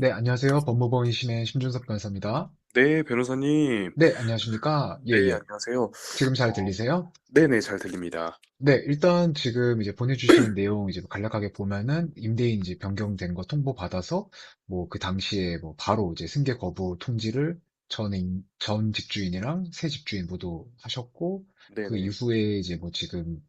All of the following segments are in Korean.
네, 안녕하세요. 법무법인심의 심준섭 변호사입니다. 네, 변호사님. 네, 안녕하십니까? 예, 네, 예. 안녕하세요. 지금 잘 어, 들리세요? 네네, 잘 들립니다. 네, 일단 지금 이제 보내주신 내용 이제 간략하게 보면은 임대인 이제 변경된 거 통보 받아서 뭐 그 당시에 뭐 바로 이제 승계 거부 통지를 전, 임- 전 집주인이랑 새 집주인 모두 하셨고 그 네네. 이후에 이제 뭐 지금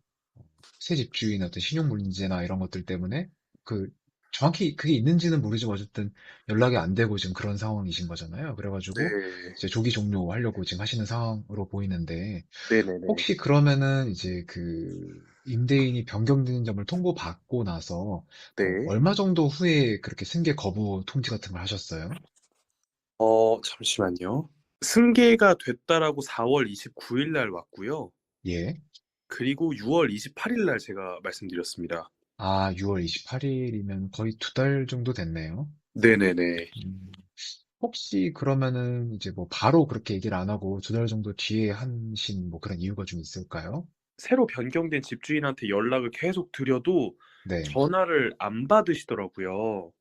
새 집주인 어떤 신용 문제나 이런 것들 때문에 그 정확히 그게 있는지는 모르지만 어쨌든 연락이 안 되고 지금 그런 상황이신 거잖아요. 그래가지고 네, 이제 조기 종료하려고 지금 하시는 상황으로 보이는데 네네네. 혹시 그러면은 이제 그 임대인이 변경되는 점을 통보받고 나서 어, 네. 얼마 정도 후에 그렇게 승계 거부 통지 같은 걸 하셨어요? 어, 잠시만요. 승계가 됐다라고 4월 29일 날 왔고요. 예. 그리고 6월 28일 날 제가 말씀드렸습니다. 아, 6월 28일이면 거의 두달 정도 됐네요. 네네네. 음, 혹시 그러면은 이제 뭐 바로 그렇게 얘기를 안 하고 두달 정도 뒤에 하신 뭐 그런 이유가 좀 있을까요? 새로 변경된 집주인한테 연락을 계속 드려도 네, 전화를 안 받으시더라고요.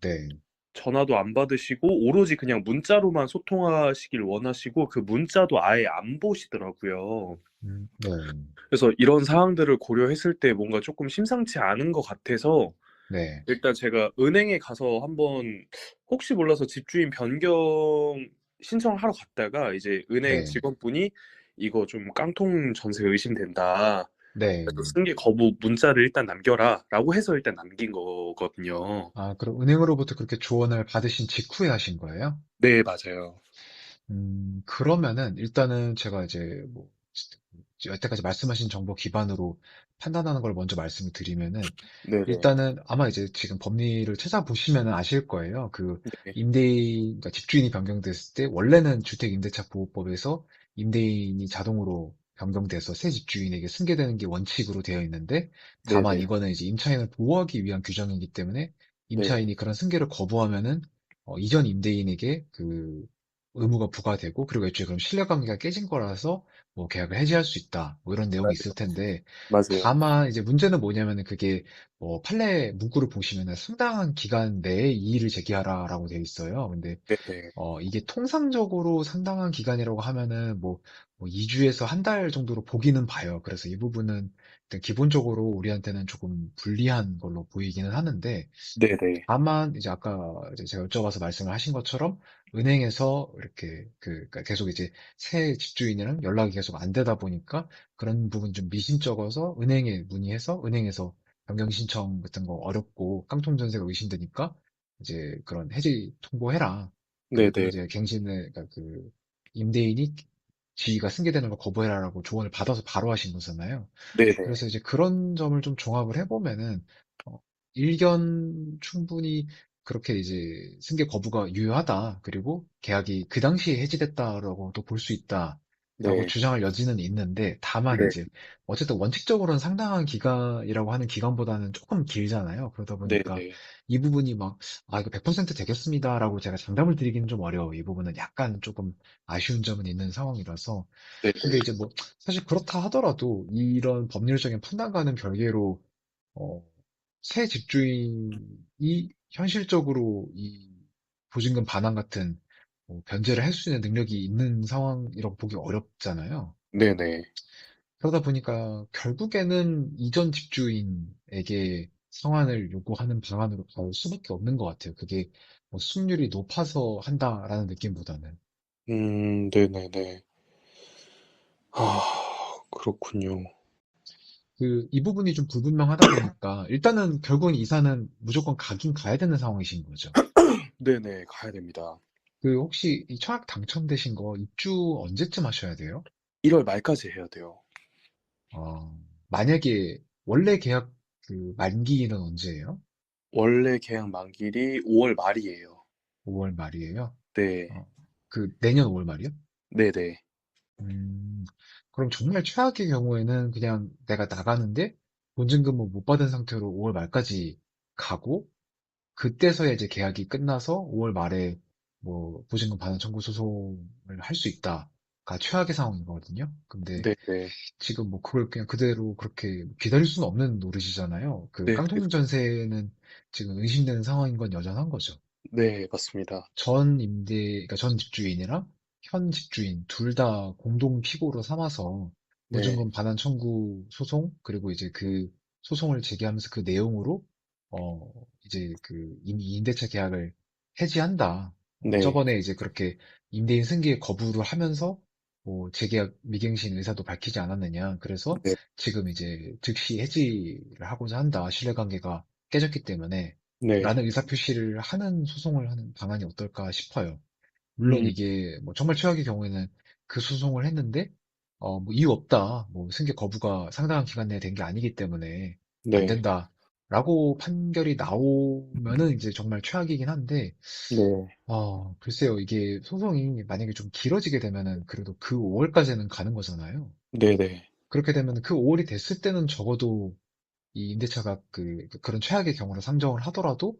네, 전화도 안 받으시고 오로지 그냥 문자로만 소통하시길 원하시고 그 문자도 아예 안 보시더라고요. 음, 네, 그래서 이런 사항들을 고려했을 때 뭔가 조금 심상치 않은 것 같아서 네, 일단 제가 은행에 가서 한번 혹시 몰라서 집주인 변경 신청하러 갔다가 이제 은행 네, 직원분이 이거 좀 깡통 전세 의심된다. 네. 그래서 승계 거부 문자를 일단 남겨라 라고 해서 일단 남긴 거거든요. 아, 그럼 은행으로부터 그렇게 조언을 받으신 직후에 하신 거예요? 네, 맞아요. 음, 그러면은 일단은 제가 이제 뭐 여태까지 말씀하신 정보 기반으로 판단하는 걸 먼저 말씀을 드리면은 네네. 일단은 아마 이제 지금 법리를 찾아보시면은 아실 거예요. 그 네. 임대인, 그러니까 집주인이 변경됐을 때 원래는 주택 임대차 보호법에서 임대인이 자동으로 변경돼서 새 집주인에게 승계되는 게 원칙으로 되어 있는데 다만 네네. 이거는 이제 임차인을 보호하기 위한 규정이기 때문에 네. 임차인이 그런 승계를 거부하면은 어, 이전 임대인에게 그 의무가 부과되고 그리고 애초에 그럼 신뢰관계가 깨진 거라서 뭐 계약을 해지할 수 있다. 뭐 이런 내용이 있을 텐데 맞아요. 다만 이제 문제는 뭐냐면은 그게 뭐 판례 문구를 보시면은 상당한 기간 내에 이의를 제기하라라고 되어 있어요. 근데 네 네. 어 이게 통상적으로 상당한 기간이라고 하면은 뭐, 뭐 2주에서 한 달 정도로 보기는 봐요. 그래서 이 부분은 일단 기본적으로 우리한테는 조금 불리한 걸로 보이기는 하는데 네네. 다만 이제 아까 이제 제가 여쭤봐서 말씀을 하신 것처럼 은행에서 이렇게 그 그러니까 계속 이제 새 집주인이랑 연락이 계속 안 되다 보니까 그런 부분 좀 미심쩍어서 은행에 문의해서 은행에서 변경 신청 같은 거 어렵고 깡통 전세가 의심되니까 이제 그런 해지 통보해라. 그리고 네네. 이제 갱신을 그러니까 그 임대인이 지위가 승계되는 걸 거부해라라고 조언을 받아서 바로 하신 거잖아요. 네네. 그래서 이제 그런 점을 좀 종합을 해보면은 어, 일견 충분히 그렇게 이제 승계 거부가 유효하다. 그리고 계약이 그 당시에 해지됐다라고도 볼 수 있다. 라고 네. 주장할 여지는 있는데, 다만 네. 이제, 어쨌든 원칙적으로는 상당한 기간이라고 하는 기간보다는 조금 길잖아요. 그러다 보니까 네네. 이 부분이 막, 아, 이거 100% 되겠습니다라고 제가 장담을 드리기는 좀 어려워요. 이 부분은 약간 조금 아쉬운 점은 있는 상황이라서. 근데 네네. 이제 뭐, 사실 그렇다 하더라도 이런 법률적인 판단과는 별개로 어, 새 집주인이 현실적으로 이 보증금 반환 같은 뭐 변제를 할 수 있는 능력이 있는 상황이라고 보기 어렵잖아요. 네네. 그러다 보니까 결국에는 이전 집주인에게 상환을 요구하는 방안으로 갈 수밖에 없는 것 같아요. 그게 뭐 수익률이 높아서 한다라는 느낌보다는. 음, 네네네. 아, 그렇군요. 그, 이 부분이 좀 불분명하다 보니까 일단은 결국은 이사는 무조건 가긴 가야 되는 상황이신 거죠. 네네, 가야 됩니다. 그 혹시 이 청약 당첨되신 거 입주 언제쯤 하셔야 돼요? 1월 말까지 해야 돼요. 어, 만약에 원래 계약 그 만기일은 언제예요? 원래 계약 만기일이 5월 말이에요. 5월 말이에요? 네. 어, 그 내년 5월 말이요? 네네. 음, 그럼 정말 최악의 경우에는 그냥 내가 나가는데 보증금을 못 받은 상태로 5월 말까지 가고 그때서야 이제 계약이 끝나서 5월 말에 뭐 보증금 반환 청구 소송을 할 수 있다가 최악의 상황이거든요. 근데 네 네. 지금 뭐 그걸 그냥 그대로 그렇게 기다릴 수는 없는 노릇이잖아요. 그 네네. 깡통 전세는 지금 의심되는 상황인 건 여전한 거죠. 네, 맞습니다. 전 임대, 그러니까 전 집주인이랑 현 집주인 둘 다 공동 피고로 삼아서 네, 보증금 반환 청구 소송 그리고 이제 그 소송을 제기하면서 그 내용으로 어 이제 그 이미 임대차 계약을 해지한다. 어, 네, 저번에 이제 그렇게 임대인 승계 거부를 하면서 뭐 재계약 미갱신 의사도 밝히지 않았느냐. 그래서 네, 지금 이제 즉시 해지를 하고자 한다. 신뢰관계가 깨졌기 때문에 네, 라는 의사표시를 하는 소송을 하는 방안이 어떨까 싶어요. 물론 음, 이게 뭐 정말 최악의 경우에는 그 소송을 했는데 어, 뭐 이유 없다. 뭐 승계 거부가 상당한 기간 내에 된 게 아니기 때문에 안 네, 된다 라고 판결이 나오면은 이제 정말 최악이긴 한데 네, 어, 글쎄요. 이게 소송이 만약에 좀 길어지게 되면은 그래도 그 5월까지는 가는 거잖아요. 네, 네, 그렇게 되면 그 5월이 됐을 때는 적어도 이 임대차가 그 그런 최악의 경우로 상정을 하더라도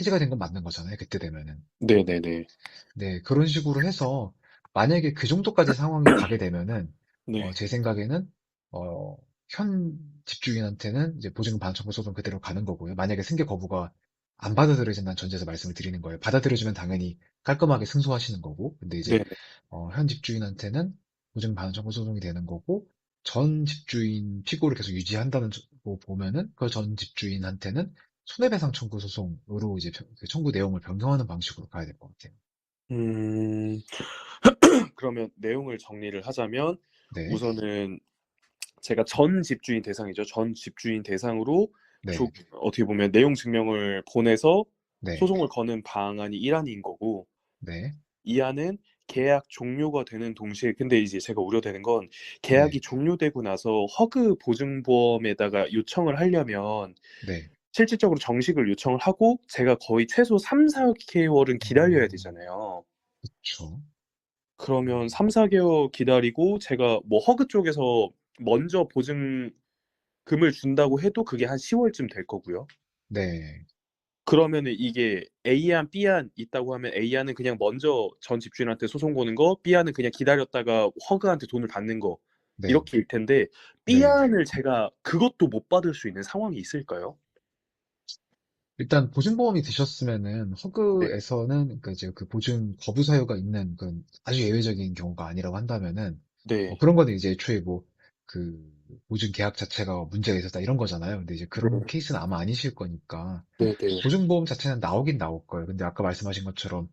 해지가 된 건 맞는 거잖아요. 그때 되면은. 네, 네, 네, 네, 그런 식으로 해서 만약에 그 정도까지 상황이 가게 되면은 어, 네, 제 생각에는 어, 현 집주인한테는 이제 보증금 반환 청구 소송 그대로 가는 거고요. 만약에 승계 거부가 안 받아들여진다는 전제에서 말씀을 드리는 거예요. 받아들여주면 당연히 깔끔하게 승소하시는 거고, 근데 이제 네, 어, 현 집주인한테는 보증금 반환 청구 소송이 되는 거고, 전 집주인 피고를 계속 유지한다는 거 보면은 그 전 집주인한테는 손해배상 청구 소송으로 이제 그 청구 내용을 변경하는 방식으로 가야 될 것 같아요. 음, 그러면 내용을 정리를 하자면 네, 우선은 제가 전 집주인 대상이죠. 전 집주인 대상으로 조, 네, 어떻게 보면 내용 증명을 보내서 네, 소송을 거는 방안이 1안인 거고 네, 2안은 계약 종료가 되는 동시에 근데 이제 제가 우려되는 건 네, 계약이 종료되고 나서 허그 보증보험에다가 요청을 하려면 네. 실질적으로 정식을 요청을 하고 제가 거의 최소 3, 4개월은 기다려야 음, 되잖아요. 그쵸. 그러면 음, 3, 4개월 기다리고 제가 뭐 허그 쪽에서 먼저 보증금을 준다고 해도 그게 한 10월쯤 될 거고요. 네, 그러면은 이게 A안, B안 있다고 하면 A안은 그냥 먼저 전 집주인한테 소송 거는 거, B안은 그냥 기다렸다가 허그한테 돈을 받는 거 네, 이렇게일 텐데 네. B안을 제가 그것도 못 받을 수 있는 상황이 있을까요? 일단 보증보험이 드셨으면은 네, 허그에서는 그러니까 이제 그 보증 거부 사유가 있는 그런 아주 예외적인 경우가 아니라고 한다면은 어, 네, 그런 거는 이제 애초에 뭐 그 보증 계약 자체가 문제가 있었다 이런 거잖아요. 근데 이제 그런 네, 케이스는 아마 아니실 거니까 네, 네, 보증보험 자체는 나오긴 나올 거예요. 근데 아까 말씀하신 것처럼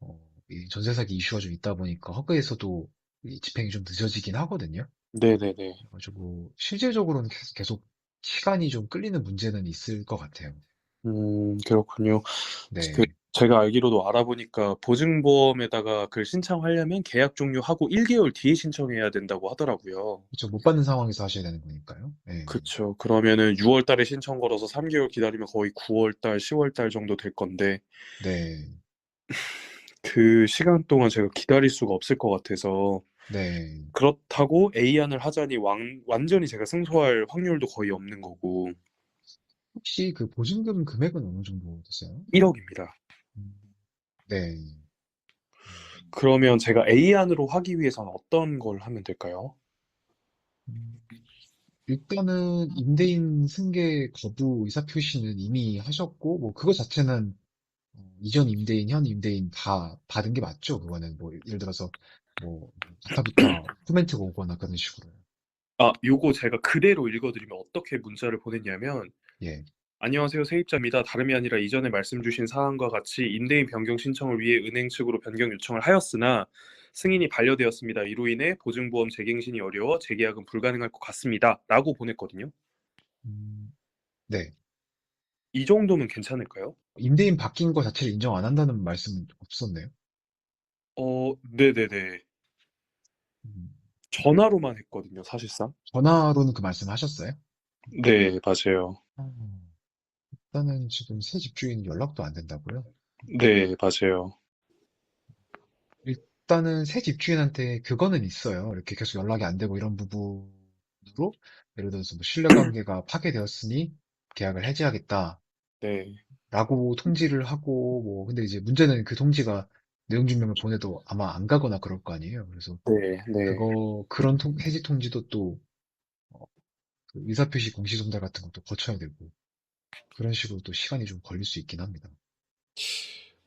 어, 이 전세 사기 이슈가 좀 있다 보니까 허그에서도 이 집행이 좀 늦어지긴 하거든요. 네, 네, 네. 그래가지고 실질적으로는 계속 계속 시간이 좀 끌리는 문제는 있을 것 같아요. 음, 그렇군요. 그 네. 제가 알기로도 알아보니까 보증보험에다가 그 신청하려면 계약 종료하고 1개월 뒤에 신청해야 된다고 하더라고요. 그쵸. 못 받는 상황에서 하셔야 되는 거니까요. 네. 그쵸. 그러면은 6월 달에 신청 걸어서 3개월 기다리면 거의 9월 달, 10월 달 정도 될 건데 네. 그 시간 동안 제가 기다릴 수가 없을 것 같아서 네. 그렇다고 A안을 하자니 완, 완전히 제가 승소할 확률도 거의 없는 거고 혹시 그 보증금 금액은 어느 정도 되세요? 1억입니다. 음, 네. 그러면 제가 A안으로 하기 위해서는 어떤 걸 하면 될까요? 음, 일단은 임대인 승계 거부 의사 표시는 이미 하셨고, 뭐 그거 자체는 어, 이전 임대인, 현 임대인 다 받은 게 맞죠? 그거는 뭐 예를 들어서 뭐 기타부터 코멘트가 오거나 그런 식으로요. 아, 요거 제가 그대로 읽어드리면 어떻게 문자를 보냈냐면 예. 안녕하세요. 세입자입니다. 다름이 아니라 이전에 말씀 주신 사항과 같이 임대인 변경 신청을 위해 은행 측으로 변경 요청을 하였으나 승인이 반려되었습니다. 이로 인해 보증보험 재갱신이 어려워 재계약은 불가능할 것 같습니다. 라고 보냈거든요. 음, 네. 이 정도면 괜찮을까요? 임대인 바뀐 거 자체를 인정 안 한다는 말씀은 없었네요. 어, 네네네. 음, 전화로만 했거든요, 사실상. 전화로는 그 말씀 하셨어요? 네, 맞아요. 어, 일단은 지금 새 집주인 연락도 안 된다고요? 네, 맞아요. 일단은 새 집주인한테 그거는 있어요. 이렇게 계속 연락이 안 되고 이런 부분으로 예를 들어서 뭐 신뢰관계가 파괴되었으니 계약을 해지하겠다라고 네, 통지를 하고 뭐 근데 이제 문제는 그 통지가 내용 증명을 보내도 아마 안 가거나 그럴 거 아니에요. 그래서 네, 네. 그거 그런 통- 해지 통지도 또 어, 그 의사표시 공시 송달 같은 것도 거쳐야 되고 그런 식으로 또 시간이 좀 걸릴 수 있긴 합니다.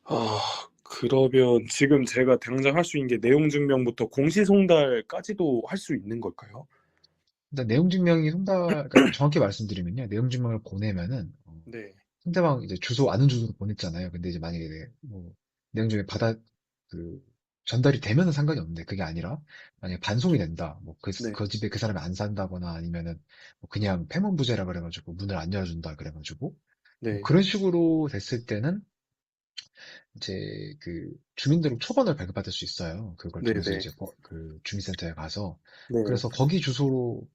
아 그러면 지금 제가 당장 할 수 있는 게 내용 증명부터 공시 송달까지도 할 수 있는 걸까요? 일단 내용 증명이 송달, 그러니까 정확히 말씀드리면요. 내용 증명을 보내면은, 어, 네. 상대방 이제 주소, 아는 주소로 보냈잖아요. 근데 이제 만약에 내- 뭐, 내용 중에 받아, 그, 전달이 되면은 상관이 없는데, 그게 아니라, 만약에 반송이 된다. 뭐, 그, 네. 그 집에 그 사람이 안 산다거나 아니면은, 뭐 그냥 폐문부제라 그래가지고 문을 안 열어준다 그래가지고, 뭐 네. 그런 식으로 됐을 때는, 이제 그 주민등록 초본을 발급받을 수 있어요. 그걸 통해서 네네. 이제 거- 그 주민센터에 가서 네. 그래서 거기 주소로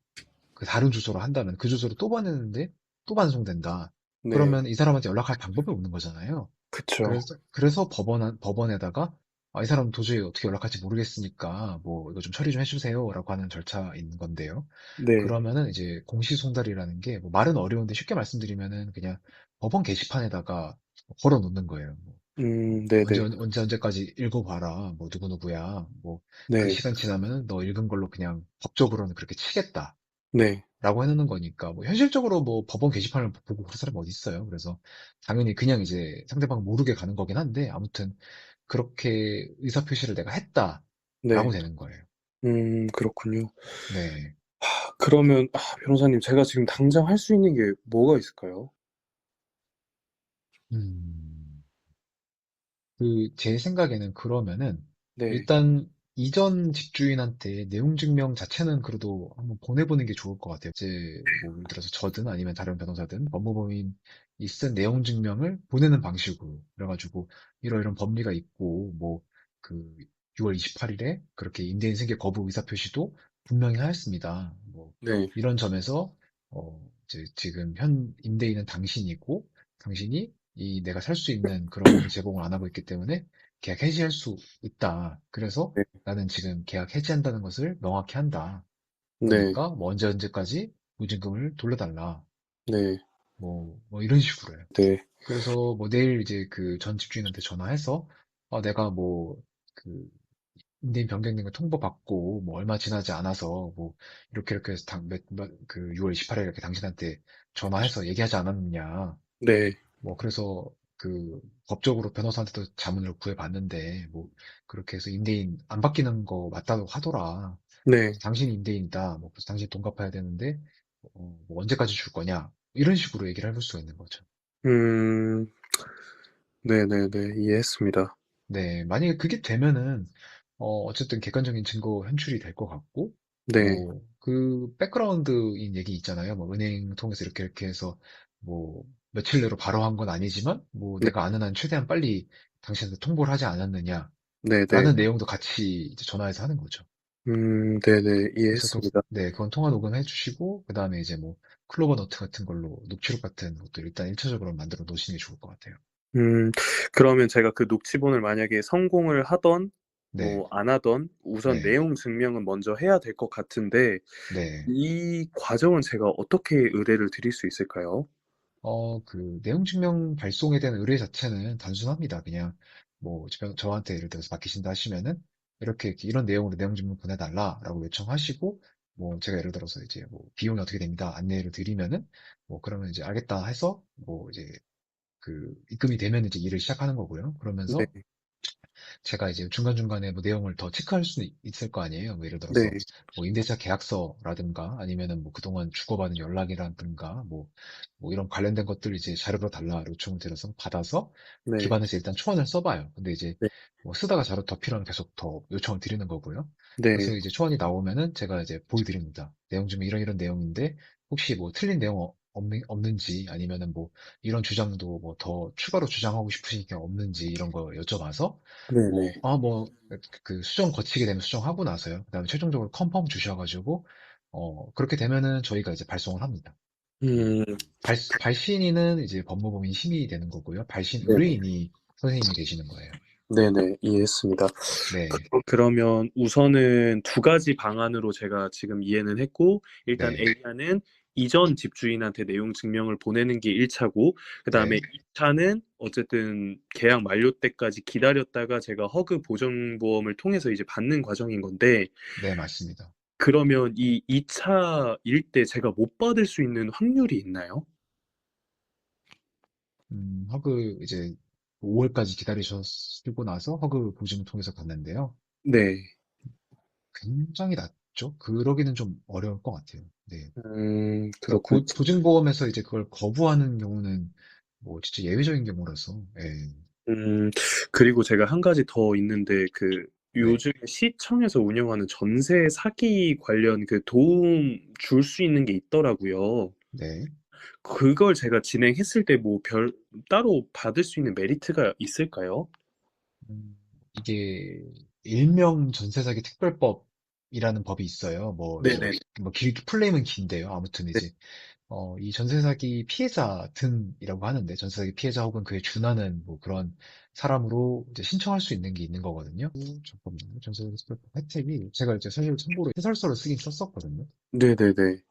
그 다른 주소로 한다면 그 주소로 또 보내는데 또 반송된다. 네. 그러면 이 사람한테 연락할 방법이 없는 거잖아요. 그쵸. 그래서 그래서 법원 법원에다가 아, 이 사람 도저히 어떻게 연락할지 모르겠으니까 뭐 이거 좀 처리 좀 해주세요라고 하는 절차인 건데요. 네. 그러면은 이제 공시송달이라는 게뭐 말은 어려운데 쉽게 말씀드리면은 그냥 법원 게시판에다가 걸어 놓는 거예요. 뭐음 언제, 네네. 언- 언제, 언제까지 읽어봐라. 뭐, 누구 누구야. 뭐, 그 네. 시간 지나면 너 읽은 걸로 그냥 법적으로는 그렇게 치겠다. 네. 라고 해놓는 거니까, 뭐, 현실적으로 뭐, 법원 게시판을 보고 그런 사람이 어디 있어요. 그래서, 당연히 그냥 이제 상대방 모르게 가는 거긴 한데, 아무튼, 그렇게 의사표시를 내가 했다. 라고 네. 되는 거예요. 음 그렇군요. 네. 그러면 아 변호사님 제가 지금 당장 할 수 있는 게 뭐가 있을까요? 음, 그, 제 생각에는 그러면은, 네. 일단 이전 집주인한테 내용 증명 자체는 그래도 한번 보내보는 게 좋을 것 같아요. 이제 뭐 예를 들어서 저든 아니면 다른 변호사든 법무법인 이쓴 내용 증명을 보내는 방식으로 그래가지고 이러이런 법리가 있고 뭐 그 6월 28일에 그렇게 임대인 승계 거부 의사 표시도 분명히 하였습니다. 뭐 네. 이런 점에서 어 이제 지금 현 임대인은 당신이고 당신이 이 내가 살 수 있는 그런 제공을 안 하고 있기 때문에 계약 해지할 수 있다. 그래서 네. 나는 지금 계약 해지한다는 것을 명확히 한다. 네. 그러니까 뭐 언제 언제까지 보증금을 돌려달라. 네. 뭐, 뭐 이런 식으로요. 네. 그래서 뭐 내일 이제 그 전 집주인한테 전화해서 아, 내가 뭐 그 임대인 변경된 거 통보받고 뭐 얼마 지나지 않아서 뭐 이렇게 이렇게 해서 당, 몇, 몇, 그 6월 28일에 이렇게 당신한테 전화해서 얘기하지 않았느냐. 네. 뭐 그래서 그 법적으로 변호사한테도 자문을 구해봤는데 뭐 그렇게 해서 임대인 안 바뀌는 거 맞다고 하더라. 네. 당신이 임대인이다. 뭐 그래서 당신이 돈 갚아야 되는데 어, 뭐 언제까지 줄 거냐. 이런 식으로 얘기를 해볼 수가 있는 거죠. 음. 네네네. 이해했습니다. 네, 만약에 그게 되면은 어, 어쨌든 객관적인 증거 현출이 될 것 같고 네. 뭐그 백그라운드인 얘기 있잖아요. 뭐 은행 통해서 이렇게 이렇게 해서 뭐 며칠 내로 바로 한 건 아니지만 뭐 네. 내가 아는 한 최대한 빨리 당신한테 통보를 하지 않았느냐. 네네. 라는 내용도 같이 이제 전화해서 하는 거죠. 음 네네. 그래서 그, 이해했습니다. 네, 그건 통화 녹음해 주시고, 그 다음에 이제 뭐, 클로버 노트 같은 걸로, 녹취록 같은 것도 일단 1 차적으로 만들어 놓으시는 게 좋을 것 같아요. 음 그러면 제가 그 녹취본을 만약에 성공을 하던 네, 뭐 안 하던 우선 네, 내용 증명은 먼저 해야 될 것 같은데 네. 이 과정은 제가 어떻게 의뢰를 드릴 수 있을까요? 어, 그, 내용 증명 발송에 대한 의뢰 자체는 단순합니다. 그냥, 뭐, 저- 저한테 예를 들어서 맡기신다 하시면은, 이렇게, 이렇게 이런 내용으로 내용 증명 보내달라라고 요청하시고, 뭐, 제가 예를 들어서 이제 뭐, 비용이 어떻게 됩니다. 안내를 드리면은, 뭐, 그러면 이제 알겠다 해서, 뭐, 이제 그, 입금이 되면 이제 일을 시작하는 거고요. 네. 그러면서, 제가 이제 중간중간에 뭐 내용을 더 체크할 수는 있을 거 아니에요. 뭐 예를 네. 들어서 뭐 임대차 계약서라든가 아니면은 뭐 그동안 주고받은 연락이라든가 뭐, 뭐 이런 관련된 것들 이제 자료로 달라 요청을 드려서 받아서 네. 기반에서 일단 초안을 써봐요. 근데 이제 네. 뭐 쓰다가 자료 더 필요하면 계속 더 요청을 드리는 거고요. 네. 그래서 이제 초안이 나오면은 제가 이제 보여드립니다. 내용 중에 이런 이런 내용인데 혹시 뭐 틀린 내용 어- 없는, 없는지 아니면은 뭐 이런 주장도 뭐 더 추가로 주장하고 싶으신 게 없는지 이런 거 여쭤봐서 뭐, 네네. 아, 뭐, 그 수정 거치게 되면 수정하고 나서요. 그 다음에 최종적으로 컨펌 주셔가지고, 어, 그렇게 되면은 저희가 이제 발송을 합니다. 그, 음 발, 발신인은 이제 법무법인 심의 되는 거고요. 발신 네네. 의뢰인이 선생님이 되시는 거예요. 네네. 이해했습니다. 네, 그러면 우선은 두 가지 방안으로 제가 지금 이해는 했고 일단 네, A안은 이전 집주인한테 내용 증명을 보내는 게 1차고 그다음에 네, 2차는 어쨌든 계약 만료 때까지 기다렸다가 제가 허그 보증 보험을 통해서 이제 받는 과정인 건데 네, 맞습니다. 그러면 이 2차일 때 제가 못 받을 수 있는 확률이 있나요? 음, 허그 이제 5월까지 기다리시고 나서 허그 보증을 통해서 갔는데요. 네. 굉장히 낮죠? 그러기는 좀 어려울 것 같아요. 네. 음, 그러니까 그렇군요. 보, 보증보험에서 이제 그걸 거부하는 경우는 뭐 진짜 예외적인 경우라서, 예. 음, 그리고 제가 한 가지 더 있는데, 그, 네. 요즘 시청에서 운영하는 전세 사기 관련 그 도움 줄 수 있는 게 있더라고요. 네. 그걸 제가 진행했을 때 뭐 별, 따로 받을 수 있는 메리트가 있을까요? 음, 이게 일명 전세 사기 특별법 이라는 법이 있어요. 뭐 네네. 뭐 길, 플레임은 긴데요. 아무튼 네. 이제 어, 이 전세 사기 피해자 등이라고 하는데 전세 사기 피해자 혹은 그에 준하는 뭐 그런 사람으로 이제 신청할 수 있는 게 있는 거거든요. 음, 잠깐만요. 전세 사기 특별법 혜택이 제가 이제 사실 참고로 해설서를 쓰긴 썼었거든요. 네네네.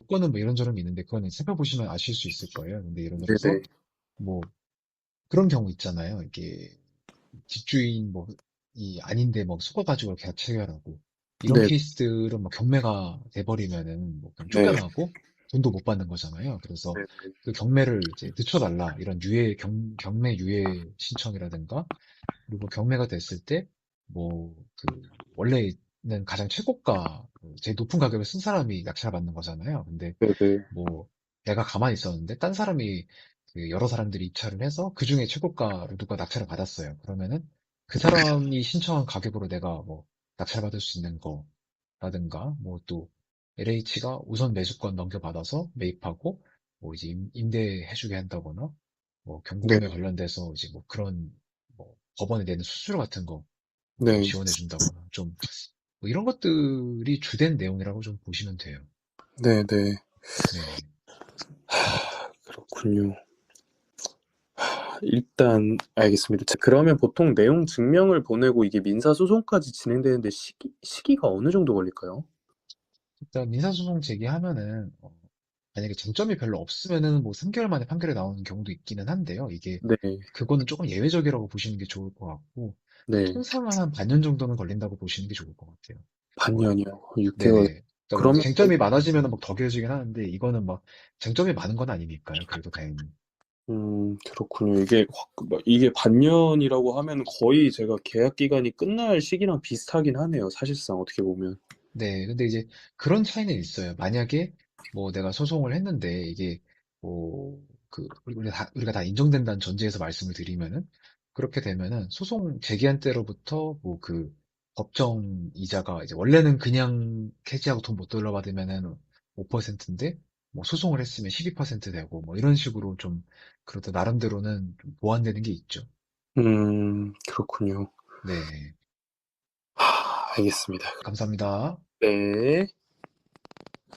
조건은 뭐 이런저런 있는데 그거는 살펴보시면 아실 수 있을 거예요. 근데 들어서 네네. 뭐 그런 경우 있잖아요. 이게 집주인 뭐 이 아닌데 뭐 속아가지고 계약 체결하고 이런 네. 케이스들은 뭐 경매가 돼버리면은 뭐 그냥 네. 쫓겨나고 돈도 못 받는 거잖아요. 그래서 네네. 그 경매를 이제 늦춰달라 이런 유예 경, 경매 유예 신청이라든가 그리고 경매가 됐을 때 뭐 그 원래는 가장 최고가 그 제일 높은 가격을 쓴 사람이 낙찰 받는 거잖아요. 근데 네 네. 뭐 내가 가만히 있었는데 딴 사람이 그 여러 사람들이 입찰을 해서 그 중에 최고가로 누가 낙찰을 받았어요. 그러면은 그 사람이 신청한 가격으로 내가 뭐 낙찰 받을 수 있는 거라든가 뭐 또 LH가 우선 매수권 넘겨받아서 매입하고 뭐 이제 임- 임대해주게 한다거나 뭐 네. 경부금에 관련돼서 이제 뭐 그런 뭐 법원에 내는 수수료 같은 거 네. 지원해준다거나 좀 뭐 이런 것들이 주된 내용이라고 좀 보시면 돼요. 네네. 네. 그렇군요. 일단 알겠습니다. 자, 그러면 보통 내용 증명을 보내고 이게 민사 소송까지 진행되는데 시기, 시기가 어느 정도 걸릴까요? 일단 민사소송 제기하면은 어, 만약에 쟁점이 별로 없으면은 뭐 3개월 만에 판결이 나오는 경우도 있기는 한데요. 이게 네, 그거는 조금 예외적이라고 보시는 게 좋을 것 같고 네. 통상은 한 반년 정도는 걸린다고 보시는 게 좋을 것 같아요. 반년이요. 6개월. 네네. 그러니까 뭐 그러면 쟁점이 많아지면은 막 더 길어지긴 하는데 이거는 막 쟁점이 많은 건 아니니까요. 그래도 다행히. 음, 그렇군요. 이게 확, 뭐, 이게 반년이라고 하면 거의 제가 계약 기간이 끝날 시기랑 비슷하긴 하네요. 사실상 어떻게 보면. 네, 근데 이제 그런 차이는 있어요. 만약에 뭐 내가 소송을 했는데 이게 뭐 그 우리가 다 우리가 다 인정된다는 전제에서 말씀을 드리면은 그렇게 되면은 소송 제기한 때로부터 뭐 그 법정 이자가 이제 원래는 그냥 캐지하고 돈 못 돌려받으면은 5%인데 뭐 소송을 했으면 12% 되고 뭐 이런 식으로 좀 그래도 나름대로는 좀 보완되는 게 있죠. 음, 그렇군요. 네, 하, 알겠습니다. 감사합니다. 네.